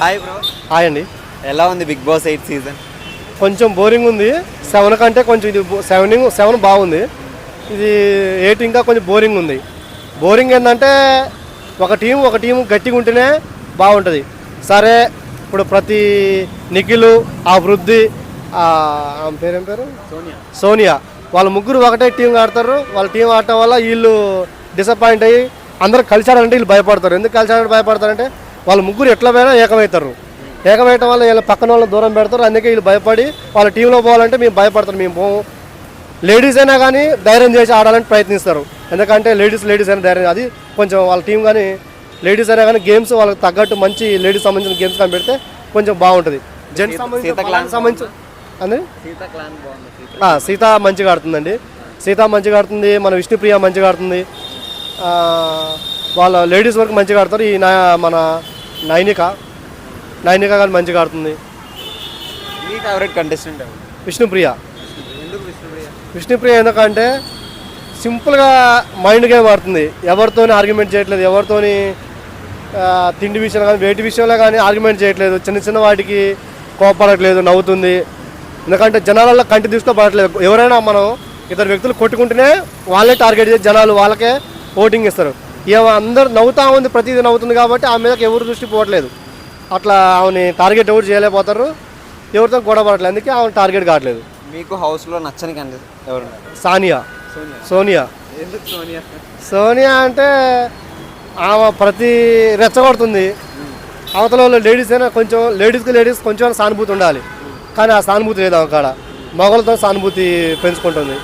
Hi bro hi అండి. ఎలా ఉంది బిగ్ బాస్ ఎయిట్ సీజన్ కొంచెం బోరింగ్ ఉంది. సెవెన్ కంటే కొంచెం ఇది సెవెన్ సెవెన్ బాగుంది. ఇది ఎయిట్ ఇంకా కొంచెం బోరింగ్ ఉంది. బోరింగ్ ఏంటంటే ఒక టీం ఒక టీం గట్టిగా ఉంటేనే బాగుంటుంది. సరే ఇప్పుడు ప్రతి నిఖిలు ఆ వృద్ధి ఆమె పేరేం పేరు? సోనియా. సోనియా. వాళ్ళ ముగ్గురు ఒకటే టీం ఆడతారు. వాళ్ళ టీం ఆడటం వల్ల వీళ్ళు డిసప్పాయింట్ అయ్యి అందరూ కలిసి ఆడాలంటే వీళ్ళు భయపడతారు. ఎందుకు కలిసి ఆడాలంటే భయపడతారంటే వాళ్ళ ముగ్గురు ఎట్లా పోయినా ఏకమవుతారు. ఏకమవటం వల్ల వీళ్ళ పక్కన వాళ్ళని దూరం పెడతారు. అందుకే వీళ్ళు భయపడి వాళ్ళ టీంలో పోవాలంటే మేము భయపడతారు మేము పోము. లేడీస్ అయినా కానీ ధైర్యం చేసి ఆడాలని ప్రయత్నిస్తారు. ఎందుకంటే లేడీస్ లేడీస్ అయినా ధైర్యం. అది కొంచెం వాళ్ళ టీం కానీ లేడీస్ అయినా కానీ గేమ్స్ వాళ్ళకి తగ్గట్టు మంచి లేడీస్ సంబంధించిన గేమ్స్ కానీ పెడితే కొంచెం బాగుంటుంది. జెంట్స్ సంబంధించి అండి సీత మంచిగా ఆడుతుందండి. సీత మంచిగా ఆడుతుంది. మన విష్ణుప్రియ మంచిగా ఆడుతుంది. వాళ్ళ లేడీస్ వరకు మంచిగా ఆడతారు. ఈ నా మన నైనిక నైనిక కానీ మంచిగా ఆడుతుంది. మీ ఫేవరెట్ కంటెస్టెంట్ ఎవరు? విష్ణుప్రియ. ఎందుకు విష్ణుప్రియ? విష్ణుప్రియ ఎందుకంటే సింపుల్గా మైండ్ గేమ్ ఆడుతుంది. ఎవరితోని ఆర్గ్యుమెంట్ చేయట్లేదు ఎవరితోని తిండి విషయంలో కానీ వేటి విషయంలో కానీ ఆర్గ్యుమెంట్ చేయట్లేదు. చిన్న చిన్న వాటికి కోపడట్లేదు నవ్వుతుంది. ఎందుకంటే జనాలలో కంటి దృష్టిలో పడట్లేదు. ఎవరైనా మనం ఇద్దరు వ్యక్తులు కొట్టుకుంటేనే వాళ్ళే టార్గెట్ చేసి జనాలు వాళ్ళకే ఓటింగ్ ఇస్తారు. అందరు నవ్వుతా ఉంది ప్రతిదీ నవ్వుతుంది కాబట్టి ఆమె మీదకి ఎవరు దృష్టి పోవట్లేదు. అట్లా ఆమెని టార్గెట్ ఎవరు చేయలేకపోతారు ఎవరితో గొడవ పడట్లేదు. అందుకే ఆమె టార్గెట్ కావట్లేదు. మీకు హౌస్లో నచ్చని ఎవరు? సానియా. సోనియా. సోనియా. సోనియా? సోనియా అంటే ఆమె ప్రతి రెచ్చగొడుతుంది. అవతల వాళ్ళు లేడీస్ అయినా కొంచెం లేడీస్కి లేడీస్ కొంచెం సానుభూతి ఉండాలి. కానీ ఆ సానుభూతి లేదు ఆమె కాడ. మగలతో సానుభూతి పెంచుకుంటుంది.